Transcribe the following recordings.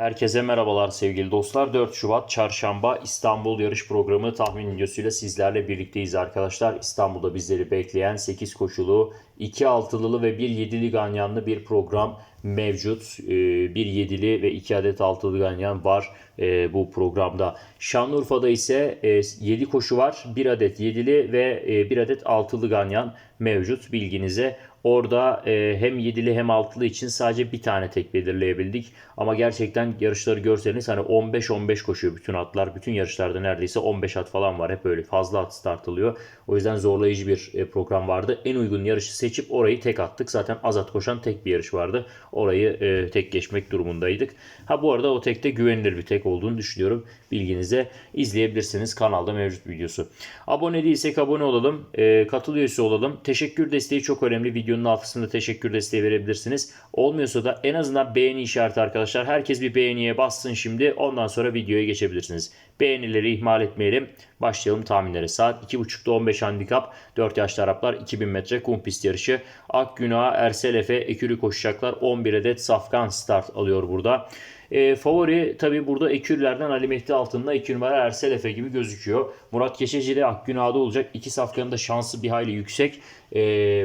Herkese merhabalar sevgili dostlar. 4 Şubat Çarşamba İstanbul yarış programı tahmin videosuyla sizlerle birlikteyiz arkadaşlar. İstanbul'da bizleri bekleyen 8 koşulu, 2 altılılı ve 1 yedili ganyanlı bir program mevcut. Ee, Bir yedili ve 2 adet altılı ganyan var e, bu programda. Şanlıurfa'da ise 7 koşu var. 1 adet yedili ve 1 adet altılı ganyan mevcut bilginize. Orada e, hem yedili hem altılı için sadece bir tane tek belirleyebildik. Ama gerçekten yarışları görseniz hani 15-15 koşuyor bütün atlar. Bütün yarışlarda neredeyse 15 at falan var. Hep öyle fazla at start alıyor. O yüzden zorlayıcı bir e, program vardı. En uygun yarışı seçip orayı tek attık. Zaten az at koşan tek bir yarış vardı. Orayı e, tek geçmek durumundaydık. Ha bu arada o tekte güvenilir bir tek olduğunu düşünüyorum. Bilginize izleyebilirsiniz. Kanalda mevcut videosu. Abone değilsek abone olalım. E, katıl üyesi olalım. Teşekkür desteği çok önemli. Videonun alt kısmında teşekkür desteği verebilirsiniz. Olmuyorsa da en azından beğeni işareti arkadaşlar. Herkes bir beğeniye bassın şimdi. Ondan sonra videoya geçebilirsiniz. Beğenileri ihmal etmeyelim. Başlayalım tahminlere. Saat 2.30'da 15 handikap. 4 yaşlı Araplar 2000 metre kum pist yarışı. Akgünah, Ersel Efe, Ekürü koşacaklar. 11 adet safkan start alıyor burada. E, favori tabi burada Ekürlerden Ali Mehdi altında 2 numara Ersel Efe gibi gözüküyor. Murat Keşeci de Akgünah'da olacak. İki safkanın da şansı bir hayli yüksek. E,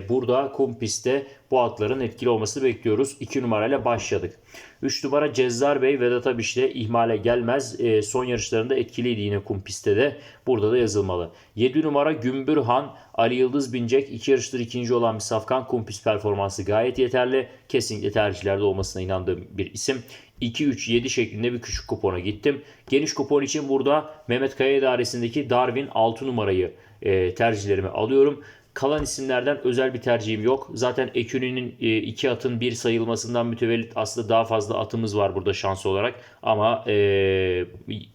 burada kum pistte bu atların etkili olmasını bekliyoruz. 2 numarayla başladık. 3 numara Cezzar Bey Vedat Abiş'le ihmale gelmez. E, son yarışlarında etkiliydi yine kum pistte de. Burada da yazılmalı. 7 numara Gümbürhan Ali Yıldız binecek. 2 yarıştır ikinci olan bir safkan kum pist performansı gayet yeterli. Kesinlikle tercihlerde olmasına inandığım bir isim. 2-3-7 şeklinde bir küçük kupona gittim. Geniş kupon için burada Mehmet Kaya idaresindeki Darwin 6 numarayı e, tercihlerime alıyorum. Kalan isimlerden özel bir tercihim yok. Zaten Ekürü'nün e, iki atın bir sayılmasından mütevellit aslında daha fazla atımız var burada şans olarak. Ama e,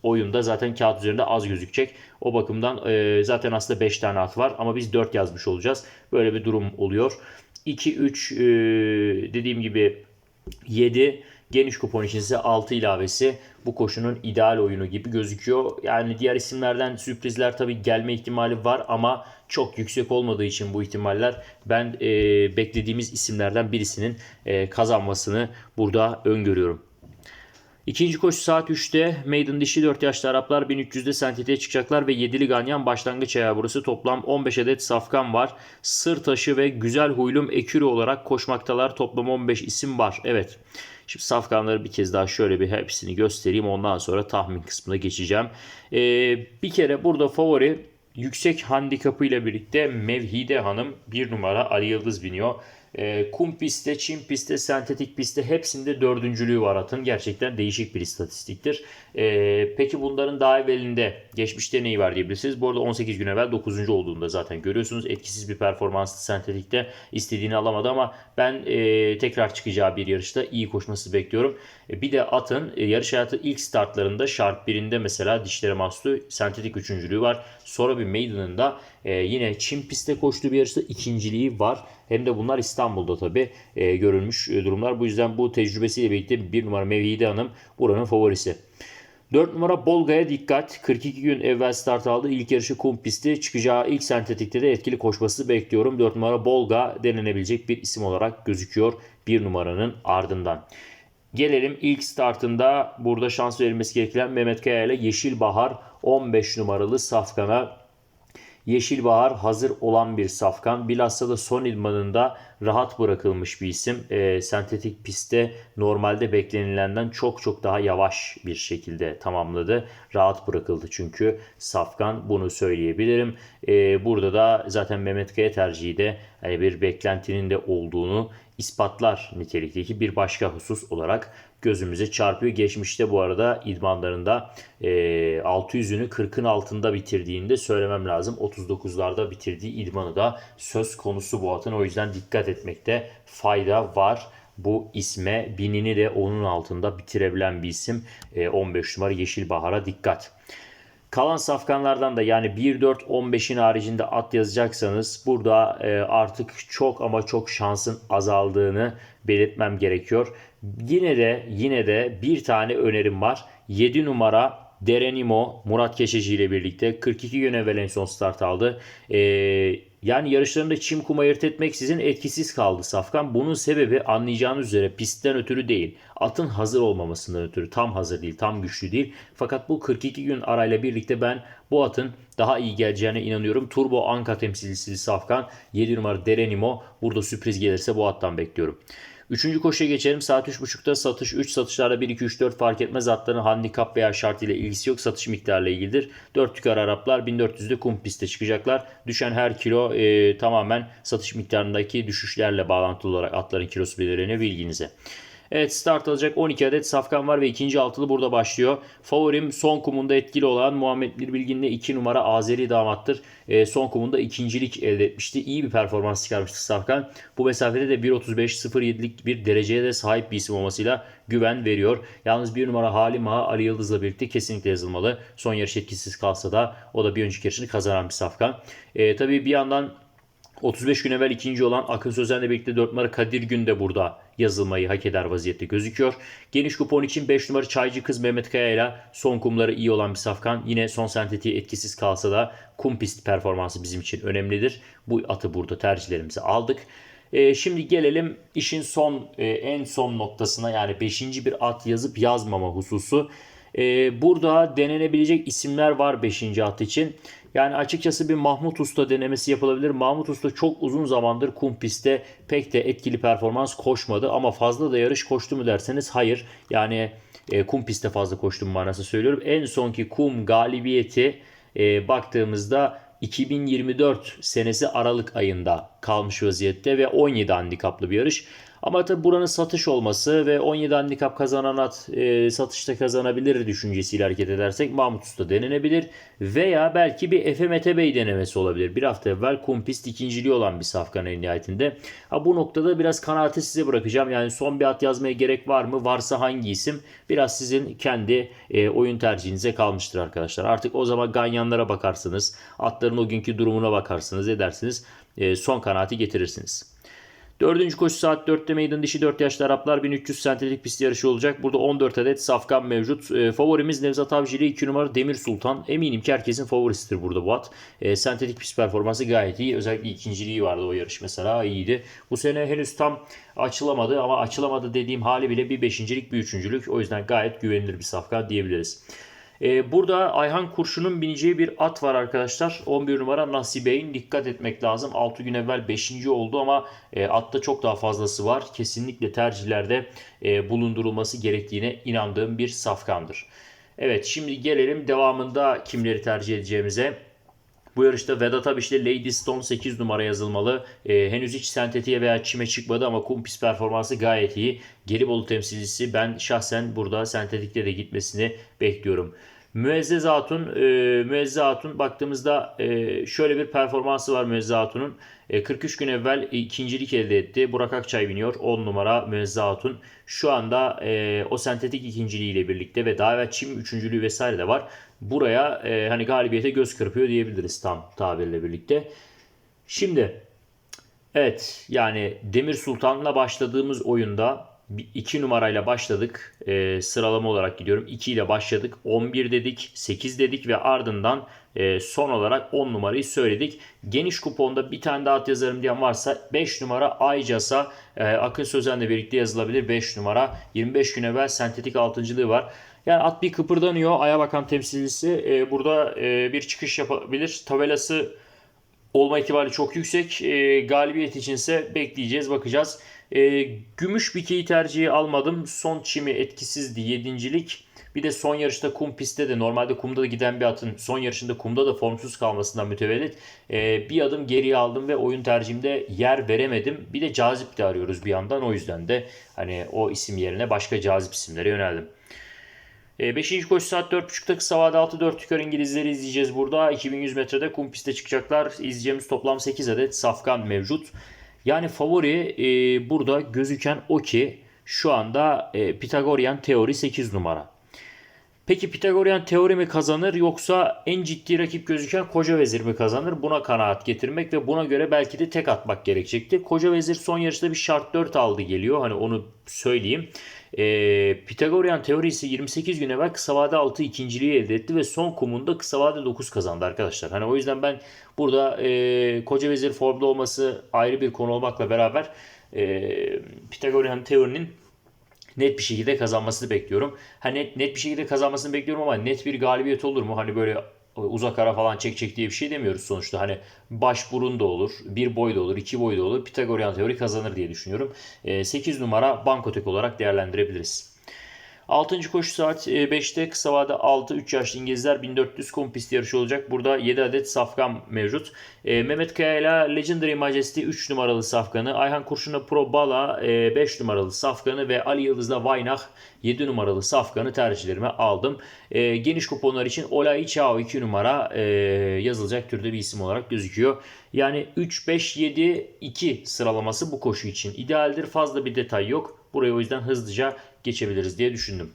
oyunda zaten kağıt üzerinde az gözükecek. O bakımdan e, zaten aslında 5 tane at var ama biz 4 yazmış olacağız. Böyle bir durum oluyor. 2-3 e, dediğim gibi 7 Geniş kupon için ise 6 ilavesi bu koşunun ideal oyunu gibi gözüküyor. Yani diğer isimlerden sürprizler tabii gelme ihtimali var ama çok yüksek olmadığı için bu ihtimaller ben e, beklediğimiz isimlerden birisinin e, kazanmasını burada öngörüyorum. İkinci koşu saat 3'te Maiden dişi 4 yaşlı Araplar 1300'de sentetiğe çıkacaklar ve 7'li ganyan başlangıç ayağı burası. Toplam 15 adet safkan var. Sır taşı ve güzel huylum ekürü olarak koşmaktalar. Toplam 15 isim var. Evet. Şimdi safkanları bir kez daha şöyle bir hepsini göstereyim. Ondan sonra tahmin kısmına geçeceğim. Ee, bir kere burada favori yüksek handikapı ile birlikte Mevhide Hanım bir numara Ali Yıldız biniyor. E, kum pistte, çim pistte, sentetik pistte hepsinde dördüncülüğü var atın. Gerçekten değişik bir istatistiktir. E, peki bunların daha evvelinde geçmişte neyi var diyebilirsiniz. Bu arada 18 gün evvel 9. olduğunda zaten görüyorsunuz. Etkisiz bir performanstı sentetikte. istediğini alamadı ama ben e, tekrar çıkacağı bir yarışta iyi koşması bekliyorum. E, bir de atın e, yarış hayatı ilk startlarında şart birinde mesela dişlere mahsu sentetik üçüncülüğü var. Sonra bir maiden'ın da e, yine çim pistte koştuğu bir yarışta ikinciliği var. Hem de bunlar İstanbul'da tabi e, görülmüş e, durumlar. Bu yüzden bu tecrübesiyle birlikte bir numara Mevhide Hanım buranın favorisi. 4 numara Bolga'ya dikkat. 42 gün evvel start aldı. İlk yarışı kum pisti. Çıkacağı ilk sentetikte de etkili koşması bekliyorum. 4 numara Bolga denilebilecek bir isim olarak gözüküyor. 1 numaranın ardından. Gelelim ilk startında burada şans verilmesi gereken Mehmet Kaya ile Yeşil Bahar 15 numaralı Safkan'a Yeşil Bahar hazır olan bir safkan. Bilhassa da son idmanında rahat bırakılmış bir isim. E, sentetik pistte normalde beklenilenden çok çok daha yavaş bir şekilde tamamladı. Rahat bırakıldı çünkü safkan bunu söyleyebilirim. E, burada da zaten Mehmet Kaya tercihi de yani bir beklentinin de olduğunu ispatlar nitelikteki bir başka husus olarak gözümüze çarpıyor. Geçmişte bu arada idmanlarında e, 600'ünü 40'ın altında bitirdiğinde söylemem lazım. 39'larda bitirdiği idmanı da söz konusu bu atın. O yüzden dikkat etmekte fayda var bu isme. Binini de onun altında bitirebilen bir isim. E, 15 numara Yeşil Bahar'a dikkat. Kalan safkanlardan da yani 1-4-15'in haricinde at yazacaksanız burada e, artık çok ama çok şansın azaldığını belirtmem gerekiyor. Yine de yine de bir tane önerim var. 7 numara Derenimo, Murat Keşeci ile birlikte 42 gün evvel en son start aldı. Ee, yani yarışlarında çim kum ayırt etmeksizin etkisiz kaldı Safkan. Bunun sebebi anlayacağınız üzere pistten ötürü değil. Atın hazır olmamasından ötürü. Tam hazır değil, tam güçlü değil. Fakat bu 42 gün arayla birlikte ben bu atın daha iyi geleceğine inanıyorum. Turbo Anka temsilcisi Safkan. 7 numara Derenimo. Burada sürpriz gelirse bu attan bekliyorum. Üçüncü koşuya geçelim. Saat 3.30'da satış 3 satışlarda 1, 2, 3, 4 fark etmez. Atların handikap veya şart ile ilgisi yok. Satış miktarıyla ilgilidir. 4 tükar Araplar 1400'de kum piste çıkacaklar. Düşen her kilo e, tamamen satış miktarındaki düşüşlerle bağlantılı olarak atların kilosu belirleniyor bilginize. Evet start alacak 12 adet safkan var ve ikinci altılı burada başlıyor. Favorim son kumunda etkili olan Muhammed Bir Bilgin'le 2 numara Azeri damattır. E, son kumunda ikincilik elde etmişti. İyi bir performans çıkarmıştı safkan. Bu mesafede de 1.35-07'lik bir dereceye de sahip bir isim olmasıyla güven veriyor. Yalnız bir numara Halim Ağa Ali Yıldız'la birlikte kesinlikle yazılmalı. Son yarış etkisiz kalsa da o da bir önceki yarışını kazanan bir safkan. E, tabii bir yandan 35 gün evvel ikinci olan Akın Sözen'le birlikte 4 numara Kadir Gün de burada yazılmayı hak eder vaziyette gözüküyor. Geniş kupon için 5 numara Çaycı Kız Mehmet Kaya ile son kumları iyi olan bir safkan. Yine son sentetiği etkisiz kalsa da kum pist performansı bizim için önemlidir. Bu atı burada tercihlerimizi aldık. E, şimdi gelelim işin son e, en son noktasına yani 5. bir at yazıp yazmama hususu. E, burada denenebilecek isimler var 5. at için. Yani açıkçası bir Mahmut Usta denemesi yapılabilir. Mahmut Usta çok uzun zamandır kum pistte pek de etkili performans koşmadı ama fazla da yarış koştu mu derseniz hayır. Yani e, kum pistte fazla koştum manası söylüyorum. En sonki kum galibiyeti e, baktığımızda 2024 senesi Aralık ayında kalmış vaziyette ve 17 handikaplı bir yarış. Ama tabi buranın satış olması ve 17 handikap kazanan at e, satışta kazanabilir düşüncesiyle hareket edersek Mahmut Usta denenebilir. Veya belki bir Efe Mete Bey denemesi olabilir. Bir hafta evvel kumpist ikinciliği olan bir safkan en nihayetinde. Ha, bu noktada biraz kanaati size bırakacağım. Yani son bir at yazmaya gerek var mı? Varsa hangi isim? Biraz sizin kendi e, oyun tercihinize kalmıştır arkadaşlar. Artık o zaman ganyanlara bakarsınız. Atların o günkü durumuna bakarsınız edersiniz. E, son kanaati getirirsiniz. Dördüncü koşu saat 4'te meydan dişi 4 yaşlı Araplar 1300 sentetik pist yarışı olacak. Burada 14 adet safkan mevcut. E, favorimiz Nevzat Avcı ile 2 numara Demir Sultan. Eminim ki herkesin favorisidir burada bu at. E, sentetik pist performansı gayet iyi. Özellikle ikinciliği vardı o yarış mesela iyiydi. Bu sene henüz tam açılamadı ama açılamadı dediğim hali bile bir beşincilik bir üçüncülük. O yüzden gayet güvenilir bir safkan diyebiliriz. Ee, burada Ayhan Kurşun'un bineceği bir at var arkadaşlar. 11 numara Nasibeyn. Dikkat etmek lazım. 6 gün evvel 5. oldu ama e, atta çok daha fazlası var. Kesinlikle tercihlerde e, bulundurulması gerektiğine inandığım bir safkandır. Evet şimdi gelelim devamında kimleri tercih edeceğimize. Bu yarışta Vedat Abiş'le Lady Stone 8 numara yazılmalı. Ee, henüz hiç sentetiğe veya çime çıkmadı ama kum pist performansı gayet iyi. Gelibolu temsilcisi ben şahsen burada sentetikte de gitmesini bekliyorum. Müezzez Hatun, e, Müezzez Hatun baktığımızda e, şöyle bir performansı var Müezzez Hatun'un. E, 43 gün evvel ikincilik elde etti. Burak Akçay biniyor. 10 numara Müezzez Hatun. Şu anda e, o sentetik ikinciliğiyle birlikte ve daha evvel çim üçüncülüğü vesaire de var. Buraya e, hani galibiyete göz kırpıyor diyebiliriz tam tabirle birlikte. Şimdi evet yani Demir Sultan'la başladığımız oyunda 2 numarayla başladık. E, sıralama olarak gidiyorum. 2 ile başladık. 11 dedik, 8 dedik ve ardından e, son olarak 10 numarayı söyledik. Geniş kuponda bir tane daha at yazarım diyen varsa 5 numara Aycas'a e, Akın Sözen'le birlikte yazılabilir. 5 numara 25 gün evvel sentetik altıncılığı var. Yani at bir kıpırdanıyor. Aya bakan temsilcisi e, burada e, bir çıkış yapabilir. Tabelası olma ihtimali çok yüksek. E, galibiyet içinse bekleyeceğiz, bakacağız. E, gümüş bikeyi tercihi almadım. Son çimi etkisizdi. Yedincilik. Bir de son yarışta kum pistte de normalde kumda da giden bir atın son yarışında kumda da formsuz kalmasından mütevellit e, bir adım geriye aldım ve oyun tercihimde yer veremedim. Bir de cazip de arıyoruz bir yandan o yüzden de hani o isim yerine başka cazip isimlere yöneldim. 5. E, koşu saat 4.30'da kısa vade 6 4 tükar İngilizleri izleyeceğiz burada. 2100 metrede kum pistte çıkacaklar. İzleyeceğimiz toplam 8 adet safkan mevcut. Yani favori e, burada gözüken o ki şu anda e, Pitagorian teori 8 numara. Peki Pitagoryan teori mi kazanır yoksa en ciddi rakip gözüken Koca Vezir mi kazanır? Buna kanaat getirmek ve buna göre belki de tek atmak gerekecektir. Koca Vezir son yarışta bir şart 4 aldı geliyor. Hani onu söyleyeyim. Ee, Pitagoryan teorisi 28 gün evvel kısa vade 6 ikinciliği elde etti ve son kumunda kısa vade 9 kazandı arkadaşlar. Hani o yüzden ben burada e, Koca Vezir formda olması ayrı bir konu olmakla beraber e, Pitagoryan teorinin net bir şekilde kazanmasını bekliyorum. Hani net, net bir şekilde kazanmasını bekliyorum ama net bir galibiyet olur mu? Hani böyle uzak ara falan çek çek diye bir şey demiyoruz sonuçta. Hani baş burun da olur, bir boy da olur, iki boy da olur. Pitagoryan teori kazanır diye düşünüyorum. 8 numara bankotek olarak değerlendirebiliriz. 6. koşu saat 5'te kısa vade 6 3 yaşlı İngilizler 1400 kum pist yarışı olacak. Burada 7 adet safkan mevcut. E, Mehmet Kaya ile Legendary Majesty 3 numaralı safkanı, Ayhan Kurşun'la Pro Bala 5 numaralı safkanı ve Ali Yıldız'la Vaynah 7 numaralı safkanı tercihlerime aldım. E, geniş kuponlar için Olay Chao 2 numara e, yazılacak türde bir isim olarak gözüküyor. Yani 3, 5, 7, 2 sıralaması bu koşu için idealdir. Fazla bir detay yok. Burayı o yüzden hızlıca geçebiliriz diye düşündüm.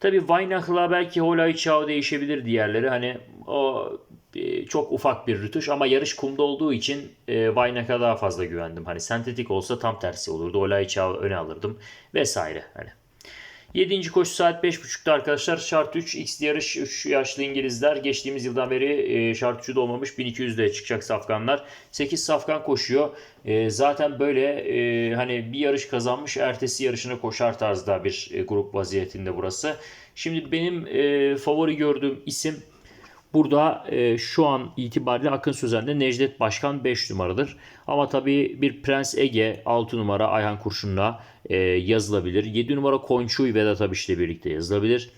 Tabi Weinacht'la belki Holay Chao değişebilir diğerleri. Hani o e, çok ufak bir rütuş ama yarış kumda olduğu için e, Weinach'a daha fazla güvendim. Hani sentetik olsa tam tersi olurdu. Holay Chao öne alırdım vesaire. Hani 7. koşu saat 5.30'da arkadaşlar. Şart 3 X yarış 3 yaşlı İngilizler. Geçtiğimiz yıldan beri e, şart 3'ü dolmamış 1200'de çıkacak safkanlar. 8 safkan koşuyor. E, zaten böyle e, hani bir yarış kazanmış ertesi yarışına koşar tarzda bir e, grup vaziyetinde burası. Şimdi benim e, favori gördüğüm isim Burada e, şu an itibariyle Akın Sözen'de Necdet Başkan 5 numaradır. Ama tabii bir Prens Ege 6 numara Ayhan Kurşun'la e, yazılabilir. 7 numara Konçuy Vedat Abiş'le birlikte yazılabilir.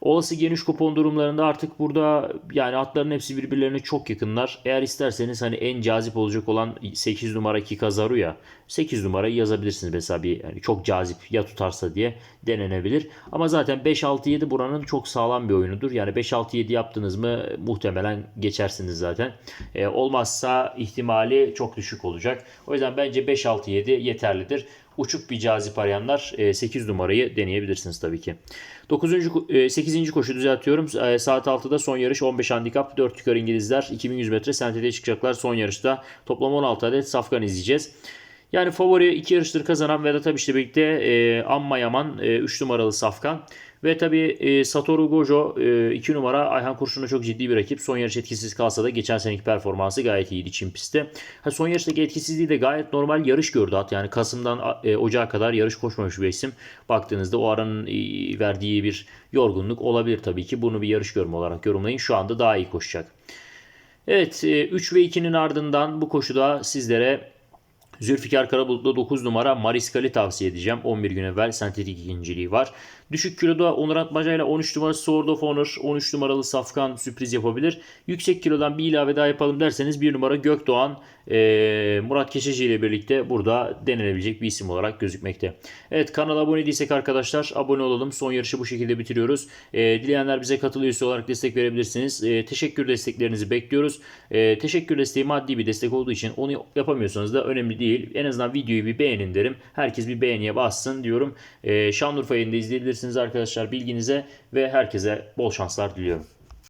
Olası geniş kupon durumlarında artık burada yani atların hepsi birbirlerine çok yakınlar. Eğer isterseniz hani en cazip olacak olan 8 numara Kikazaru ya 8 numarayı yazabilirsiniz mesela bir yani çok cazip ya tutarsa diye denenebilir. Ama zaten 5 6 7 buranın çok sağlam bir oyunudur. Yani 5 6 7 yaptınız mı muhtemelen geçersiniz zaten. E, olmazsa ihtimali çok düşük olacak. O yüzden bence 5 6 7 yeterlidir uçuk bir cazip arayanlar 8 e, numarayı deneyebilirsiniz tabii ki. 9. 8. koşu düzeltiyorum. E, saat 6'da son yarış 15 handikap 4 yukarı İngilizler 2100 metre sentede çıkacaklar. Son yarışta toplam 16 adet safkan izleyeceğiz. Yani favori iki yarıştır kazanan Vedat Abiş'le birlikte e, Amma Yaman 3 e, numaralı safkan. Ve tabi e, Satoru Gojo 2 e, numara Ayhan Kurşun'da çok ciddi bir rakip. Son yarış etkisiz kalsa da geçen seneki performansı gayet iyiydi Çin pistte. Ha, son yarıştaki etkisizliği de gayet normal yarış gördü at. Yani Kasım'dan e, Ocağa kadar yarış koşmamış bir isim. Baktığınızda o aranın e, verdiği bir yorgunluk olabilir tabii ki. Bunu bir yarış görme olarak yorumlayın. Şu anda daha iyi koşacak. Evet 3 e, ve 2'nin ardından bu koşuda sizlere Zülfikar Karabulut'la 9 numara Mariskal'i tavsiye edeceğim. 11 gün evvel sentetik ikinciliği var. Düşük kiloda Onur Atmaca ile 13 numarası Sword of Honor, 13 numaralı Safkan sürpriz yapabilir. Yüksek kilodan bir ilave daha yapalım derseniz 1 numara Gökdoğan Murat Keşeci ile birlikte burada denenebilecek bir isim olarak gözükmekte. Evet kanala abone değilsek arkadaşlar abone olalım. Son yarışı bu şekilde bitiriyoruz. Dileyenler bize katıl üyesi olarak destek verebilirsiniz. Teşekkür desteklerinizi bekliyoruz. Teşekkür desteği maddi bir destek olduğu için onu yapamıyorsanız da önemli değil. En azından videoyu bir beğenin derim. Herkes bir beğeniye bassın diyorum. E, Şanlıurfa yayında izleyebilirsiniz arkadaşlar bilginize ve herkese bol şanslar diliyorum.